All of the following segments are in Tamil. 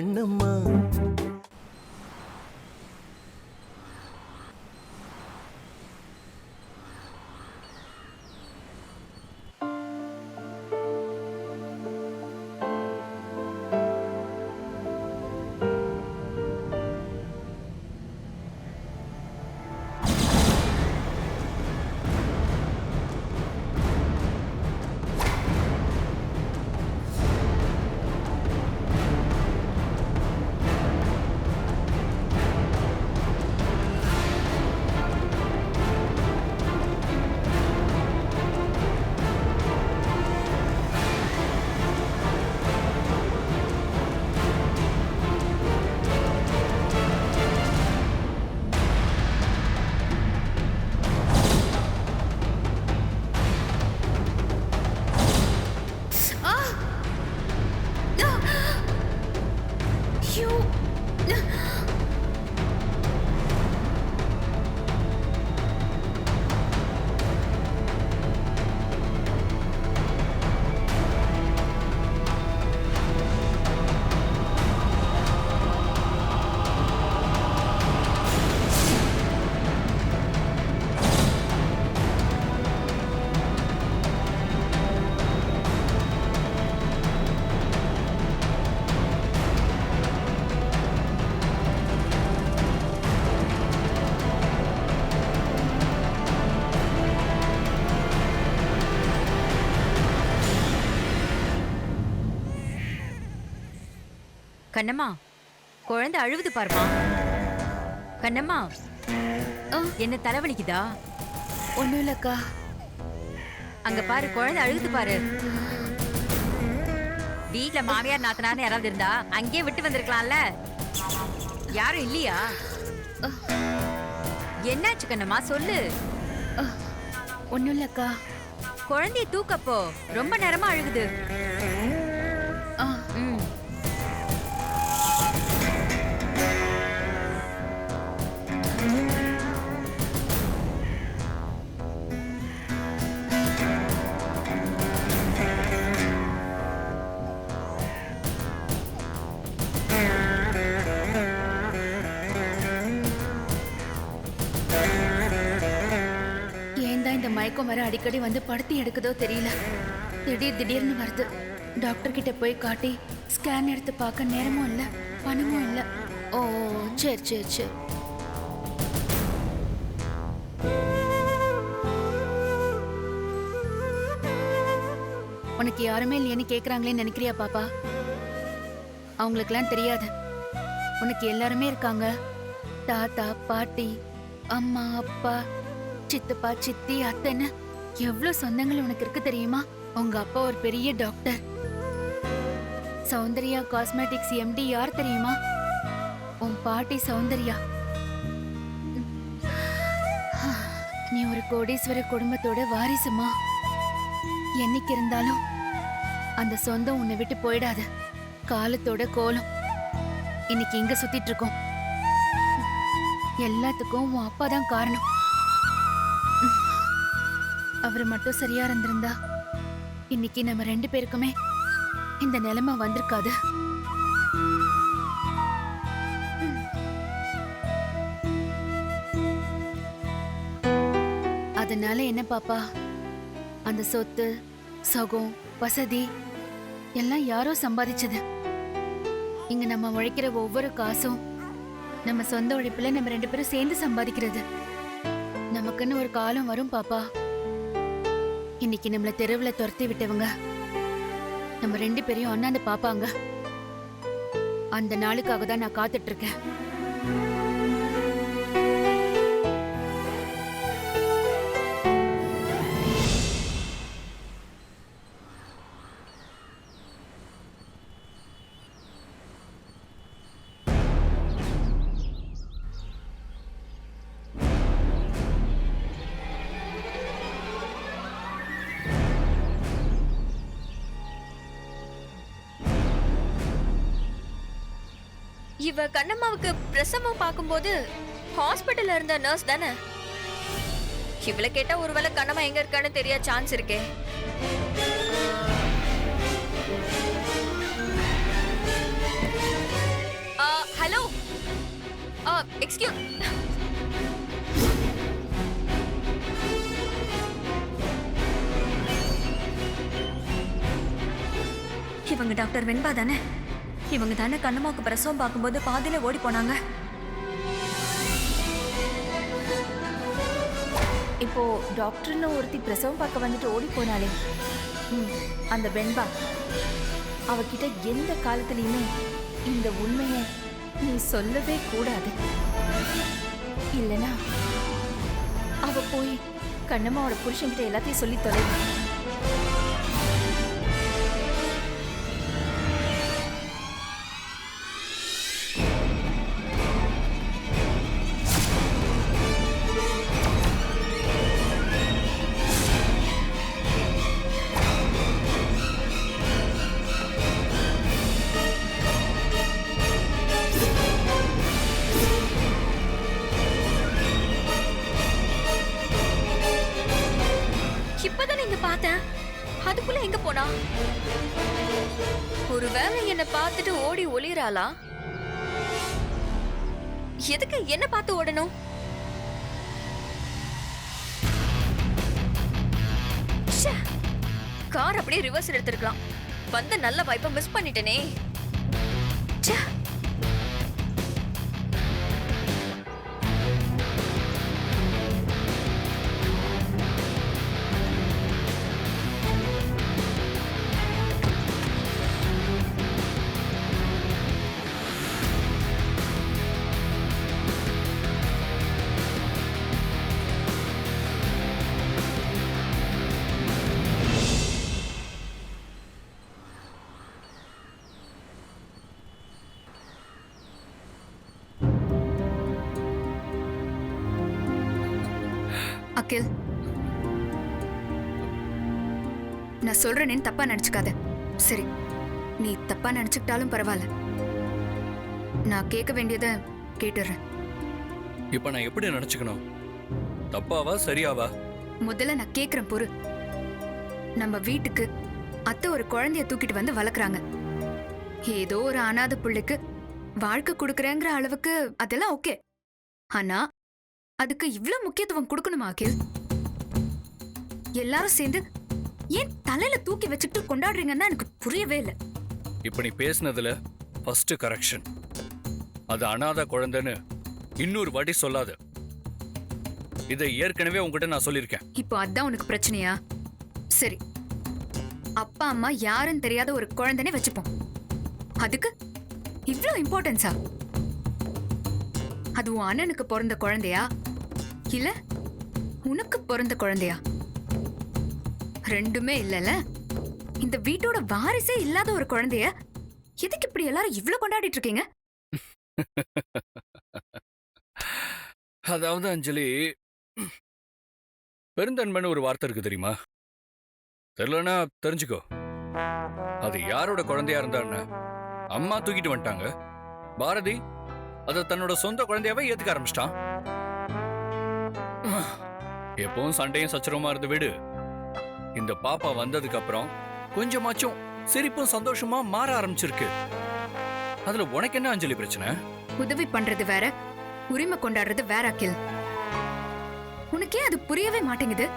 கண்ணம்மா கண்ணம்மா குழந்தை அழுவுது பாருமா. கண்ணம்மா. என்ன தலைவலிக்குதா? ஒன்றும் இல்லைக்கா அங்க பாரு குழந்தை அழுகுது பாரு. வீட்ல மாமியார் நாத்தனார்னு யாராவது இருந்தா அங்கேயே விட்டு வந்திருக்கலாம்ல. யாரும் இல்லையா? என்னாச்சு கண்ணம்மா சொல்லு. ஒன்றும் இல்லைக்கா குழந்தைய தூக்கப்போ ரொம்ப நேரமா அழுகுது. மயக்கம் வர அடிக்கடி வந்து படுத்தி எடுக்குதோ தெரியல. திடீர் திடீர்னு வருது. டாக்டர் கிட்ட போய் காட்டி ஸ்கேன் எடுத்து பார்க்க நேரமும் இல்லை பணமும் இல்லை. ஓ சரி சரி சரி. உனக்கு யாருமே இல்லையேன்னு கேட்குறாங்களேன்னு நினைக்கிறியா பாப்பா? அவங்களுக்கெல்லாம் தெரியாது. உனக்கு எல்லாருமே இருக்காங்க. தாத்தா பாட்டி அம்மா அப்பா சித்தப்பா சித்தி அத்தைன்னு. எவ்வளவு சொந்தங்கள் உனக்கு இருக்கு தெரியுமா? உங்க அப்பா ஒரு பெரிய டாக்டர். சௌந்தர்யா காஸ்மெட்டிக்ஸ் எம்டி யார் தெரியுமா? உன் பாட்டி சௌந்தர்யா. நீ ஒரு கோடீஸ்வர குடும்பத்தோட வாரிசுமா? என்னைக்கு இருந்தாலும் அந்த சொந்தம் உன்னை விட்டு போயிடாது. காலத்தோட கோலம். இன்னைக்கு இங்க சுத்திட்டு இருக்கோம். எல்லாத்துக்கும் உன் அப்பா தான் காரணம். அவர் மட்டும் சரியா இருந்திருந்தா இன்னைக்கு நம்ம ரெண்டு பேருக்குமே இந்த நிலைமை வந்திருக்காது. அதனால என்ன பாப்பா? அந்த சொத்து சகம் வசதி எல்லாம் யாரோ சம்பாதிச்சது. இங்க நம்ம உழைக்கிற ஒவ்வொரு காசும் நம்ம சொந்த உழைப்புல நம்ம ரெண்டு பேரும் சேர்ந்து சம்பாதிக்கிறது. நமக்குன்னு ஒரு காலம் வரும் பாப்பா. இன்னைக்கு நம்மள தெருவுல துரத்தி விட்டவங்க. நம்ம ரெண்டு பேரையும் அண்ணாந்து பாப்பாங்க. அந்த நாளுக்காக தான் நான் காத்துட்டு இருக்கேன். இவ கண்ணம்மாவுக்கு பிரசவம் பார்க்கும்போது ஹாஸ்பிட்டல்ல இருந்த நர்ஸ் தானே? இவளை கேட்டா ஒருவேளை கண்ணம்மா எங்க இருக்கான்னு தெரிய சான்ஸ் இருக்கே. ஹலோ. எக்ஸ்கியூஸ் இவங்க டாக்டர் வெண்பா தானே? இவங்க தானே கண்ணம்மாவுக்கு பிரசவம் பார்க்கும்போது பாதியில ஓடி போனாங்க. இப்போ டாக்டர்னு ஒருத்தி பிரசவம் பார்க்க வந்துட்டு ஓடி போனாலே ம், அந்த வெண்பா. அவகிட்ட எந்த காலத்துலயுமே இந்த உண்மையை நீ சொல்லவே கூடாது. இல்லனா அவ போய் கண்ணம்மாவோட புருஷன்கிட்ட எல்லாத்தையும் சொல்லி தொலை. ஓடி எதுக்கு என்ன பார்த்து ஓடணும்? கார் அப்படியே ரிவர்ஸ் எடுத்திருக்கலாம். வந்த நல்ல வாய்ப்பை மிஸ் பண்ணிட்டேனே. நான் சொல்றேனேன்னு தப்பா நினைச்சுக்காத. சரி நீ தப்பா நினைச்சுக்கிட்டாலும் பரவாயில்ல. நான் கேட்க வேண்டியதை கேட்டுடுறேன். இப்ப நான் எப்படி நினைச்சுக்கணும்? தப்பாவா சரியாவா? முதல்ல நான் கேக்குறேன் பொறு. நம்ம வீட்டுக்கு அத்தை ஒரு குழந்தைய தூக்கிட்டு வந்து வளர்க்குறாங்க. ஏதோ ஒரு அனாதை புள்ளைக்கு வாழ்க்கை கொடுக்குறேங்கிற அளவுக்கு அதெல்லாம் ஓகே. ஆனா அதுக்கு இவ்ளோ முக்கியத்துவம் கொடுக்கணுமா அகில்? எல்லாரும் சேர்ந்து ஏன் தலையில தூக்கி வச்சுட்டு கொண்டாடுறீங்கன்னா எனக்கு புரியவே இல்லை. இப்ப நீ பேசுனதுல ஃபர்ஸ்ட் கரெக்ஷன் அது அனாதை குழந்தைன்னு இன்னொரு வாட்டி சொல்லாத. இதை ஏற்கனவே உங்ககிட்ட நான் சொல்லியிருக்கேன். இப்போ அதான் உனக்கு பிரச்சனையா? சரி. அப்பா அம்மா யாருன்னு தெரியாத ஒரு குழந்தைனே வச்சுப்போம். அதுக்கு இவ்ளோ இம்பார்ட்டன்ஸா அது உன் அண்ணனுக்கு பிறந்த குழந்தையா? இல்ல உனக்கு பிறந்த குழந்தையா? ரெண்டுமே இல்லல. இந்த வீட்டோட வாரிசே இல்லாத ஒரு குழந்தைய எதுக்கு இப்படி எல்லாரும் இவ்ளோ கொண்டாடிட்டு இருக்கீங்க? அதாவது அஞ்சலி பெருந்தன்மைன்னு ஒரு வார்த்தை இருக்கு தெரியுமா? தெரியலனா தெரிஞ்சுக்கோ. அது யாரோட குழந்தையா இருந்தான்னு அம்மா தூக்கிட்டு வந்துட்டாங்க. பாரதி அதை தன்னோட சொந்த குழந்தையாவே ஏத்துக்க ஆரம்பிச்சிட்டான். எப்பவும் சண்டையும் சச்சரவுமா இருந்த வீடு. இந்த பாப்பா வந்ததுக்கு அப்புறம் கொஞ்சமாச்சும் சிரிப்பும் சந்தோஷமா மாற ஆரம்பிச்சிருக்கு. அதுல உனக்கு என்ன அஞ்சலி பிரச்சனை? உதவி பண்றது வேற உரிமை கொண்டாடுறது வேற அகில். உனக்கே அது புரியவே மாட்டேங்குது.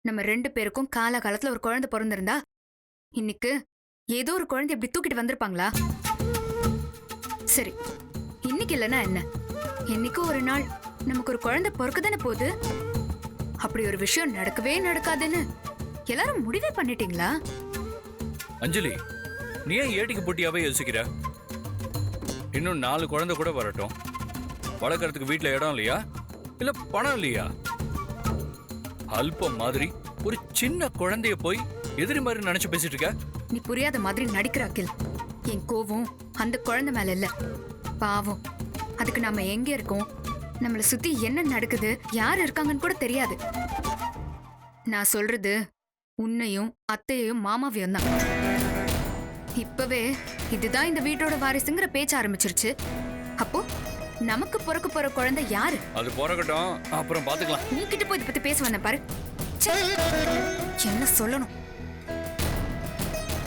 நம்ம ரெண்டு பேருக்கும் காலகாலத்துல ஒரு குழந்தை பிறந்திருந்தா இன்னைக்கு ஏதோ ஒரு குழந்தை இப்படி தூக்கிட்டு வந்திருப்பாங்களா? சரி இன்னைக்கு இல்லைன்னா என்ன? என்னைக்கும் ஒரு நாள் நமக்கு ஒரு குழந்தை பிறக்க தானே போகுது? அப்படி ஒரு விஷயம் நடக்கவே நடக்காதுன்னு. எல்லாரும் முடிவே பண்ணிட்டீங்களா? அஞ்சலி நீ ஏன் ஏட்டிக்கு போட்டியாவே யோசிக்கிற? இன்னும் நாலு குழந்தை கூட வரட்டும். வளர்க்கறதுக்கு வீட்ல இடம் இல்லையா? இல்ல பணம் இல்லையா? அல்பம் மாதிரி ஒரு சின்ன குழந்தைய போய் எதிரி மாதிரி நினைச்சு பேசிட்டு இருக்க? நீ புரியாத மாதிரி நடிக்கிற அகில். என் கோவம் அந்த குழந்தை மேல இல்ல. பாவம். அதுக்கு நாம எங்க இருக்கோம்? நம்மள சுத்தி என்ன நடக்குது யார் இருக்காங்கன்னு கூட தெரியாது. நான் சொல்றது உன்னையும் அத்தையையும் மாமாவையும் தான். இப்பவே இதுதான் இந்த வீட்டோட வாரிசுங்கிற பேச்ச ஆரம்பிச்சிருச்சு. அப்போ நமக்கு பிறக்க போற குழந்தை யாரு? அது பிறக்கட்டும். அப்புறம் பாத்துக்கலாம். உன்கிட்ட போய் இதை பத்தி பேச வந்தேன் பாரு. என்ன சொல்லணும்?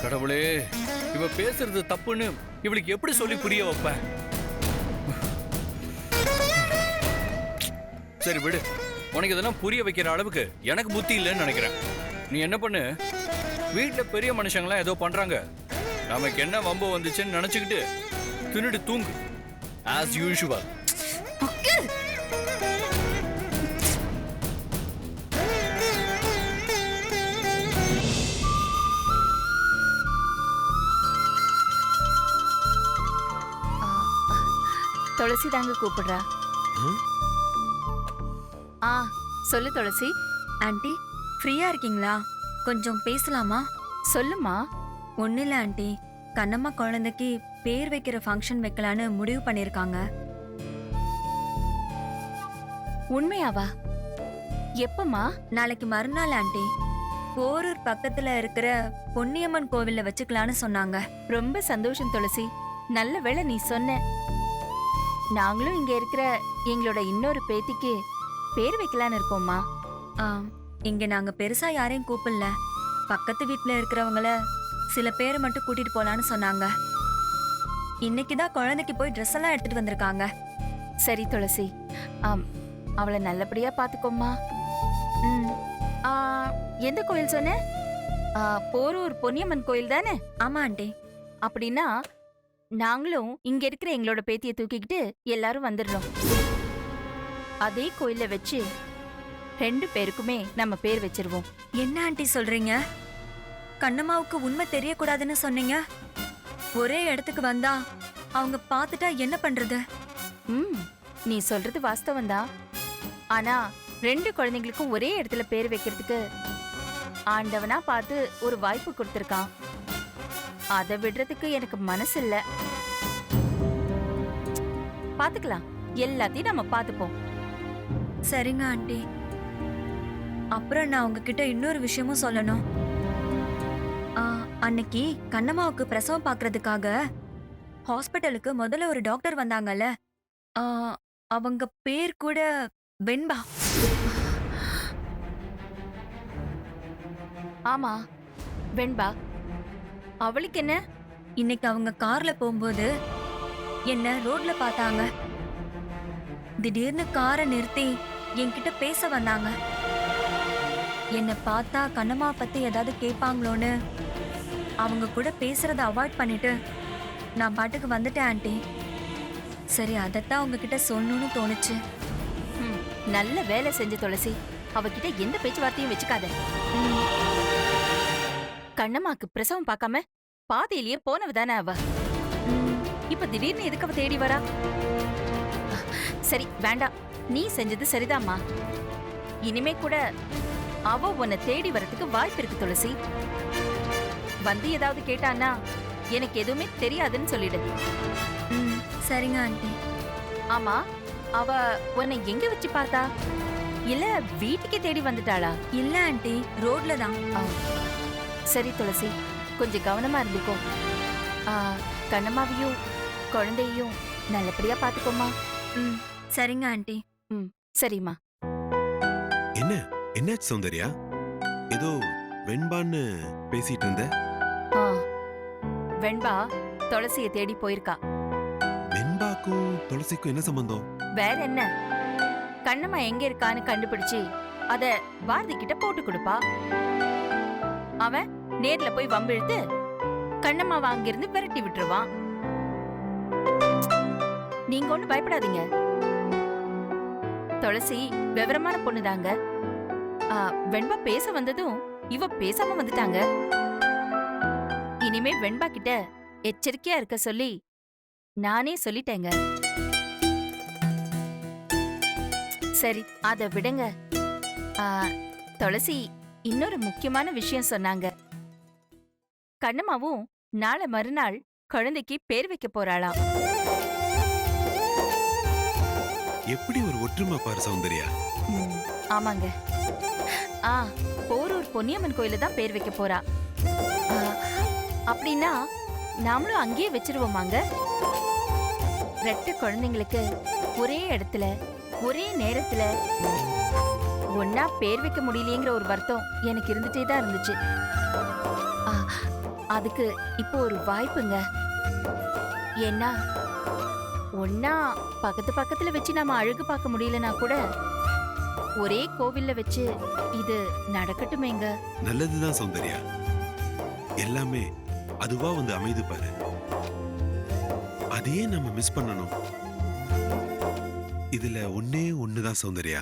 கடவுளே இவ பேசுறது தப்புன்னு இவளுக்கு எப்படி சொல்லி புரிய வைப்பேன்? சரி விடு. உனக்கு இதெல்லாம் புரிய வைக்கிற அளவுக்கு எனக்கு புத்தி இல்லைன்னு நினைக்கிறேன். நீ என்ன பண்ணு? வீட்ல பெரிய மனுஷங்களாம் ஏதோ பண்றாங்க. நமக்கு என்ன வம்பு வந்துச்சுன்னு நினைச்சுக்கிட்டு தின்னுட்டு தூங்கு. ஆஸ் யூஷுவல் துளசி தாங்க கூப்பிடுறா. ஆ சொல்லு துளசி. ஆண்டி ஃப்ரீயா இருக்கீங்களா? கொஞ்சம் பேசலாமா? சொல்லுமா. ஒன்றும் இல்லை ஆண்டி. கண்ணம்மா குழந்தைக்கு பேர் வைக்கிற ஃபங்க்ஷன் வைக்கலான்னு முடிவு பண்ணியிருக்காங்க. உண்மையாவா? எப்பமா நாளைக்கு மறுநாள் ஆண்டி. போரூர் பக்கத்துல இருக்கிற பொன்னியம்மன் கோவில்ல வச்சுக்கலான்னு சொன்னாங்க. ரொம்ப சந்தோஷம் துளசி. நல்ல வேளை நீ சொன்ன. நாங்களும் இங்க இருக்கிற எங்களோட இன்னொரு பேத்திக்கு பேர் வைக்கலான்னு இருக்கோம்மா. ஆ, இங்க நாங்க பெருசா யாரையும் கூப்பிடல. பக்கத்து வீட்ல இருக்கிறவங்கள சில பேரை மட்டும் கூட்டிட்டு போலான்னு சொன்னாங்க. இன்னைக்கு தான் குழந்தைக்கு போய் ட்ரெஸ் எல்லாம் எடுத்துட்டு வந்திருக்காங்க. சரி துளசி. ஆம் அவளை நல்லபடியா பாத்துக்கோம்மா. ம் ஆ, எந்த கோயில் சொன்ன? ஆ, போரூர் பொன்னியம்மன் கோயில் தானே? ஆமா ஆண்டி. அப்படின்னா நாங்களும் இங்க இருக்கிற எங்களோட பேத்தியை தூக்கிக்கிட்டு எல்லாரும் வந்துடுறோம். அதே கோயில்ல வச்சு ரெண்டு பேருக்குமே நம்ம பேர் வச்சிருவோம். என்ன ஆண்டி சொல்றீங்க? கண்ணம்மாவுக்கு உண்மை தெரியக்கூடாதுன்னு சொன்னீங்க? ஒரே இடத்துக்கு வந்தா அவங்க பார்த்துட்டா என்ன பண்றது? ம் நீ சொல்றது வாஸ்தவம் தான். ஆனா ரெண்டு குழந்தைங்களுக்கும் ஒரே இடத்துல பேர் வைக்கிறதுக்கு ஆண்டவனா பார்த்து ஒரு வாய்ப்பு கொடுத்துருக்கான். அதை விடுறதுக்கு எனக்கு மனசு இல்ல. பாத்துக்கலாம். எல்லாத்தையும் நம்ம பாத்துப்போம் சரிங்க ஆண்டி. அப்புறம் நான் உங்ககிட்ட இன்னொரு விஷயமும் சொல்லணும். அன்னைக்கு கண்ணம்மாவுக்கு பிரசவம் பார்க்கறதுக்காக ஹாஸ்பிட்டலுக்கு முதல்ல ஒரு டாக்டர் வந்தாங்கல்ல. அவங்க பேர் கூட வெண்பா. ஆமா வெண்பா. அவளுக்கு என்ன? இன்னைக்கு அவங்க கார்ல போகும்போது என்ன ரோட்ல பார்த்தாங்க. திடீர்னு காரை நிறுத்தி என்கிட்ட பேச வந்தாங்க. என்னை பார்த்தா கண்ணம்மா பத்தி ஏதாவது கேட்பாங்களோன்னு அவங்க கூட பேசுறத அவாய்ட் பண்ணிட்டு நான் பாட்டுக்கு வந்துட்டேன் ஆண்டி. சரி அதைத்தான் உங்ககிட்ட சொல்லணும்னு தோணுச்சு. ம், நல்ல வேலை செஞ்ச துளசி. அவகிட்ட எந்த பேச்சுவார்த்தையும் வச்சுக்காத. கண்ணம்மாக்கு பிரசவம் பார்க்காம பாதையிலேயே போனவ தானே அவ? இப்ப திடீர்னு எதுக்கு அவ தேடி வரா? சரி வேண்டாம். நீ செஞ்சது சரிதாம்மா. இனிமே கூட அவ உன்னை தேடி வரதுக்கு வாய்ப்பு இருக்கு துளசி. வந்து ஏதாவது கேட்டான்னா எனக்கு எதுவுமே தெரியாதுன்னு சொல்லிடு. ம், சரிங்க ஆண்டி. ஆமா அவ உன்னை எங்க வச்சு பார்த்தா? இல்ல வீட்டுக்கே தேடி வந்துட்டாளா? இல்ல ஆண்டி ரோட்ல தான். சரி துளசி கொஞ்சம் கவனமா இருந்துக்கோ. கண்ணம்மாவையும் குழந்தையும் நல்லபடியா பாத்துக்கோமா ம், சரிங்க ஆண்டி. சரிம்மா. என்ன? என்னாச்சு சௌந்தர்யா? ஏதோ வெண்பான்னு பேசிட்டு இருந்த? ஆ, வெண்பா துளசிய தேடி போயிருக்கா. வெண்பாக்கும் துளசிக்கும் என்ன சம்பந்தம்? வேற என்ன? கண்ணம்மா எங்க இருக்கான்னு கண்டுபிடிச்சு அத பாரதி கிட்ட போட்டு கொடுப்பா. அவன் நேர்ல போய் வம்பிழுத்து கண்ணம்மாவை அங்கிருந்து விரட்டி விட்டுருவான். நீங்க ஒண்ணு பயப்படாதீங்க. துளசி விவரமான பொண்ணுதாங்க. ஆ, வெண்பா பேச வந்ததும் இவ பேசாம வந்துட்டாங்க. இனிமே வெண்பா கிட்ட எச்சரிக்கையா இருக்க சொல்லி நானே சொல்லிட்டேங்க. சரி அத விடுங்க. ஆ, துளசி இன்னொரு முக்கியமான விஷயம் சொன்னாங்க. கண்ணம்மாவும் நாளை மறுநாள் குழந்தைக்கு பேர் வைக்க போறாளாம். எப்படி ஒரு ஒற்றுமை பாரு சௌந்தர்யா? ஆமாங்க. ஆ போரூர் பொன்னியம்மன் கோயில தான் பேர் வைக்க போறா. ஆ, அப்படின்னா நாமளும் அங்கேயே வச்சிருவோமாங்க? ரெட்டு குழந்தைங்களுக்கு ஒரே இடத்துல ஒரே நேரத்துல ஒன்னா பேர் வைக்க முடியலையேங்கிற ஒரு வருத்தம் எனக்கு இருந்துட்டே தான் இருந்துச்சு. ஆ, அதுக்கு இப்போ ஒரு வாய்ப்புங்க. ஏன்னா ஒன்னா பக்கத்து பக்கத்துல வச்சு நாம அழகு பார்க்க முடியலனா கூட ஒரே கோவில்ல வச்சு இது நடக்கட்டுமேங்க. நல்லதுதான் சௌந்தர்யா. எல்லாமே அதுவா வந்து அமைது பாரு. அதையே நம்ம மிஸ் பண்ணணும். இதுல ஒன்னே ஒண்ணுதான் சௌந்தர்யா.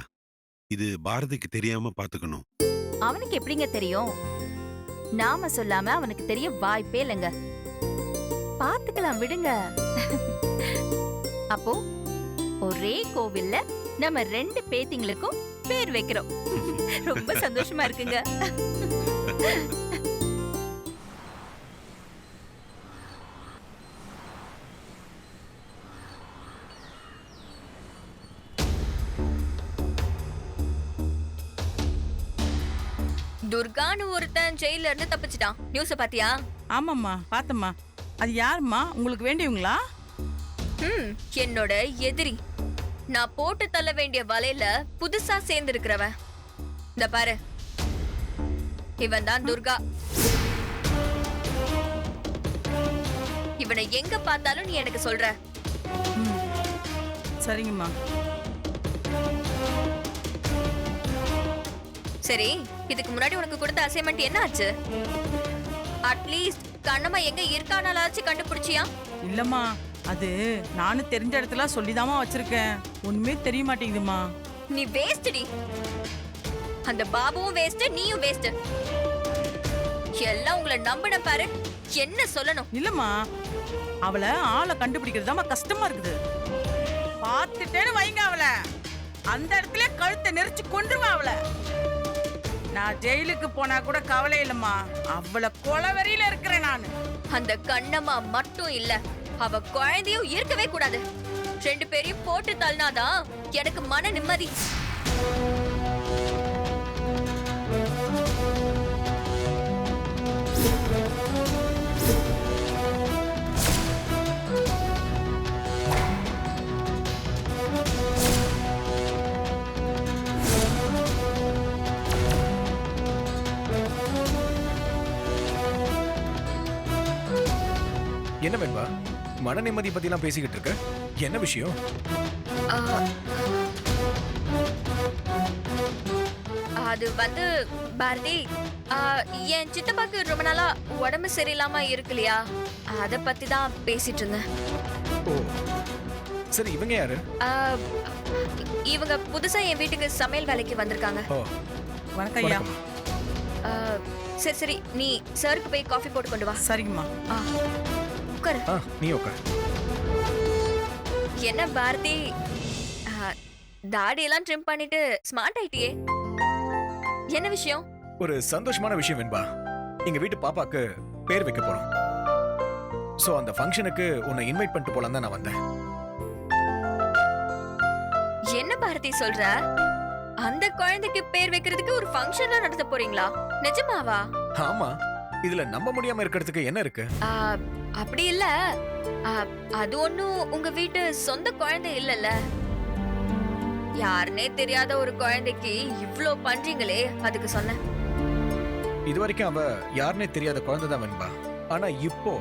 இது பாரதிக்கு தெரியாம பாத்துக்கணும். அவனுக்கு எப்படிங்க தெரியும்? நாம சொல்லாம அவனுக்கு தெரிய வாய்ப்பே இல்லைங்க. பாத்துக்கலாம் விடுங்க. அப்போ ஒரே கோவில்ல நம்ம ரெண்டு பேத்திங்களுக்கும் பேர் வைக்கிறோம். ரொம்ப சந்தோஷமா இருக்குங்க. துர்கான்னு ஒருத்தன் ஜெயில இருந்து தப்பிச்சிட்டான். நியூஸ பாத்தியா ஆமாம்மா பார்த்தம்மா. அது யாரும்மா? உங்களுக்கு வேண்டியவங்களா? ம். என்னோட எதிரி. நான் போட்டு தள்ள வேண்டிய வலையில புதுசா சேர்ந்திருக்கிறவன். இந்த பாரு. இவன் தான் துர்கா. இவனை எங்க பார்த்தாலும் நீ எனக்கு சொல்ற. சரிங்கம்மா. சரி இதுக்கு முன்னாடி உனக்கு கொடுத்த அசைன்மெண்ட் என்ன ஆச்சு? அட்லீஸ்ட் கண்ணம்மா எங்க இருக்கானாலாச்சும் கண்டுபிடிச்சியா? இல்லம்மா. அது நானும் தெரிஞ்ச இடத்துல சொல்லிதாம்மா வச்சிருக்கேன். ஒண்ணுமே தெரிய மாட்டேங்குதுமா நீ வேஸ்ட்டி அந்த பாபுவும் வேஸ்ட் நீயும் வேஸ்ட் எல்லாம் உங்களை நம்பின பாரு என்ன சொல்லணும்? இல்லம்மா அவளை ஆளை கண்டுபிடிக்கிறதுதாம்மா கஷ்டமா இருக்குது. பார்த்துட்டேன்னு வைங்க அவளை. அந்த இடத்துல கழுத்தை நெரிச்சு கொண்டுருவா அவளை. நான் ஜெயிலுக்கு போனா கூட கவலை இல்லம்மா. அவளை கொலவெறியில இருக்கிறேன் நான். அந்த கண்ணம்மா மட்டும் இல்ல. அவ குழந்தையும் இருக்கவே கூடாது. ரெண்டு பேரையும் போட்டு தள்ளினாதான் எனக்கு மன நிம்மதி. என்ன வெண்பா? மன நிம்மதி பத்திலாம் பேசிக்கிட்டு இருக்க? என்ன விஷயம்? ஆ, அது வந்து பாரதி ஆ, என் சித்தப்பாக்கு ரொம்ப நாளா உடம்பு சரியில்லாம இருக்கு இல்லையா அத பத்தி தான் பேசிட்டு இருந்தேன். ஓ. சரி இவங்க யாரு? ஆ, இவங்க புதுசா என் வீட்டுக்கு சமையல் வேலைக்கு வந்திருக்காங்க. வணக்கம் ஐயா. சரி சரி நீ சருக்கு போய் காஃபி போட்டு கொண்டு வா. சரிங்கம்மா. ஆ, உட்காரு. நீ உட்கார். என்ன பாரதி? தாடி எல்லாம் ட்ரிம் பண்ணிட்டு ஸ்மார்ட் ஆயிட்டியே. என்ன விஷயம்? ஒரு சந்தோஷமான விஷயம் வெண்பா. எங்க வீட்டு பாப்பாக்கு பேர் வைக்க போறோம். சோ அந்த ஃபங்க்ஷனுக்கு உன்னை இன்வைட் பண்ணிட்டு போலாம் தான் நான் வந்தேன். என்ன பாரதி சொல்ற? அந்த குழந்தைக்கு பேர் வைக்கிறதுக்கு ஒரு ஃபங்க்ஷன்லாம் நடத்த போறீங்களா? நிஜமாவா? ஆமா. இதுல நம்ப முடியாம இருக்கிறதுக்கு என்ன இருக்கு? அப்படி இல்ல. அது ஒண்ணும் உங்க வீட்டு சொந்த குழந்தை இல்லல்ல. யாருனே தெரியாத ஒரு குழந்தைக்கு இவ்ளோ பண்றீங்களே அதுக்கு சொன்னேன். இது வரைக்கும் அவ யாருன்னே தெரியாத குழந்தை தான் வெண்பா. ஆனா இப்போ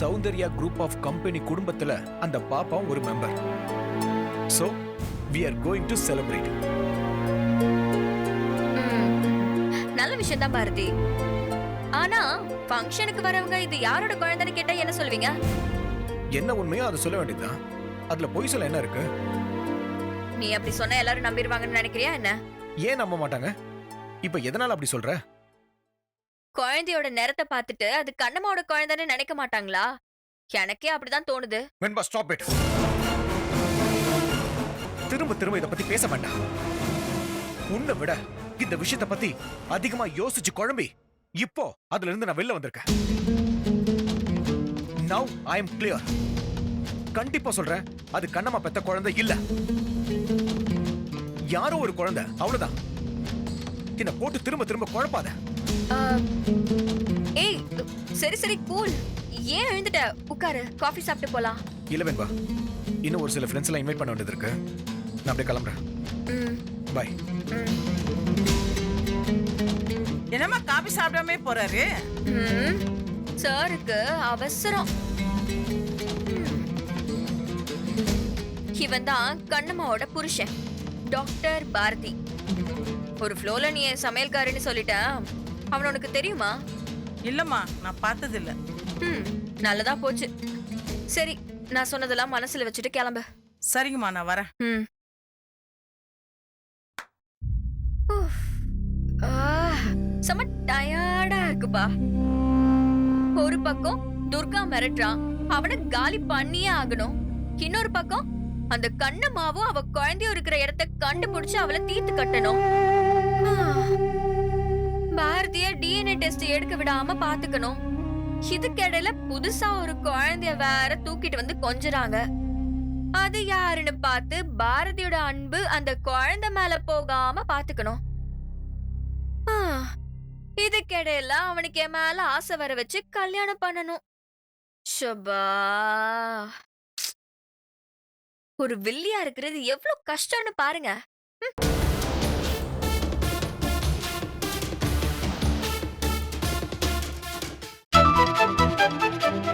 சௌந்தர்யா குரூப் ஆஃப் கம்பெனி குடும்பத்துல அந்த பாப்பாவும் ஒரு member so we are going to celebrate நல்ல விஷயம் தான் பாரதி. ஆனா ஃபங்க்ஷனுக்கு வரவங்க இது யாரோட குழந்தைன்னு கேட்டா என்ன சொல்வீங்க என்ன உண்மையோ அதை சொல்ல வேண்டியதுதான். அதுல பொய் சொல்ல என்ன இருக்கு? நீ அப்படி சொன்னா எல்லாரும் நம்பிடுவாங்கன்னு நினைக்கிறியா என்ன? ஏன் நம்ப மாட்டாங்க? இப்ப எதனால அப்படி சொல்ற? குழந்தையோட நிறத்தை பார்த்துட்டு அது கண்ணம்மாவோட குழந்தைன்னு நினைக்க மாட்டாங்களா? எனக்கே அப்படிதான் தோணுது. வெண்பா ஸ்டாப் இட் திரும்ப திரும்ப இத பத்தி பேச வேண்டாம். உன்னை விட இந்த விஷயத்த பத்தி அதிகமா யோசிச்சு குழம்பி இப்போ அதுல இருந்து நான் வெளில வந்திருக்கேன். நவ் ஐ எம் கிளியர் கண்டிப்பா சொல்றேன் அது கண்ணம்மா பெத்த குழந்தை இல்ல. யாரோ ஒரு குழந்தை அவ்வளவுதான். என்ன போட்டு திரும்ப திரும்ப குழப்பாத. ஏய் சரி சரி கூல். ஏன் எழுந்துட்ட? உட்காரு காஃபி சாப்பிட்டு போலாம். இல்ல வெண்பா இன்னும் ஒரு சில ஃப்ரெண்ட்ஸ் எல்லாம் இன்வைட் பண்ண வேண்டியது இருக்கு. நான் அப்படியே கிளம்புறேன். பாய் என்னம்மா காபி சாப்பிடாமே போறாரு? ம். சாருக்கு அவசரம். இவன் தான் கண்ணம்மாவோட புருஷன் டாக்டர் பாரதி. ஒரு ஃப்ளோல நீ என் சமையல்காரன்னு சொல்லிட்டேன் அவன் உனக்கு தெரியுமா? இல்லம்மா நான் பார்த்தது இல்ல ம் நல்லதா போச்சு. சரி நான் சொன்னதெல்லாம் மனசுல வச்சுட்டு கிளம்பு. சரிங்கம்மா நான் வரேன். ம். ஆ, செம டயர்டா இருக்குப்பா. ஒரு பக்கம் துர்கா மிரட்டுறான் அவனை காலி பண்ணியே ஆகணும். இன்னொரு பக்கம் அந்த கண்ணம்மாவும் அவ குழந்தையும் இருக்கிற இடத்த கண்டுபிடிச்சு அவளை தீர்த்து கட்டணும். பாரதிய டிஎன்ஏ டெஸ்ட் எடுக்க விடாம பாத்துக்கணும். இதுக்கிடையில புதுசா ஒரு குழந்தைய வேற தூக்கிட்டு வந்து கொஞ்சறாங்க. அது யாருன்னு பார்த்து பாரதியோட அன்பு அந்த குழந்தை மேல போகாம பாத்துக்கணும். இதுக்கிடையில அவனுக்கு என் மேல ஆசை வர வச்சு கல்யாணம் பண்ணணும். ஷபா. ஒரு வில்லியா இருக்கிறது எவ்வளவு கஷ்டம்னு பாருங்க. Thank you.